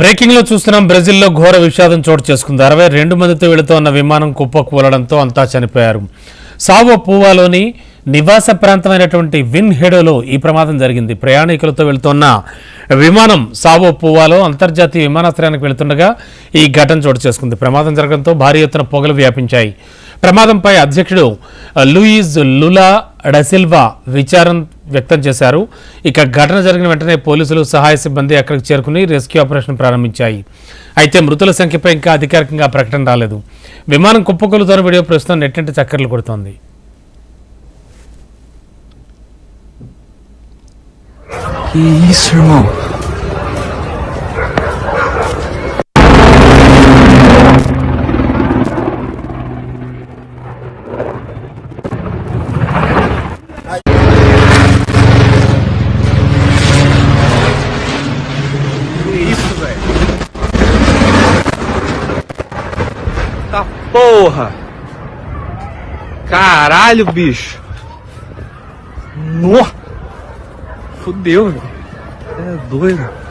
బ్రేకింగ్లో చూస్తున్నాం. బ్రెజిల్లో ఘోర విషాదం చోటు చేసుకుంది. అరవై రెండు మందితో వెళుతోన్న విమానం కుప్పకూలడంతో అంతా చనిపోయారు. సావో పూవాలోని నివాస ప్రాంతమైనటువంటి విన్ హెడోలో ఈ ప్రమాదం జరిగింది. ప్రయాణికులతో వెళుతున్న విమానం సావో పూవాలో అంతర్జాతీయ విమానాశ్రయానికి వెళుతుండగా ఈ ఘటన చోటు చేసుకుంది. ప్రమాదం జరగడంతో భారీ ఎత్తున పొగలు వ్యాపించాయి. ప్రమాదంపై అధ్యక్షుడు లూయిజ్ లులా డసిల్వా విచారం వ్యక్తం చేశారు. ఇక ఘటన జరిగిన వెంటనే పోలీసులు సహాయ సిబ్బంది అక్కడికి చేరుకుని రెస్క్యూ ఆపరేషన్ ప్రారంభించాయి. అయితే మృతుల సంఖ్యపై ఇంకా అధికారికంగా ప్రకటన రాలేదు. విమానం కుప్పకూలుతోన్న వీడియో ప్రస్తుతం నెట్టింటి చక్కర్లు కొడుతోంది. Que isso, Tá porra! Caralho, bicho! Nó! Fudeu, velho. É doido.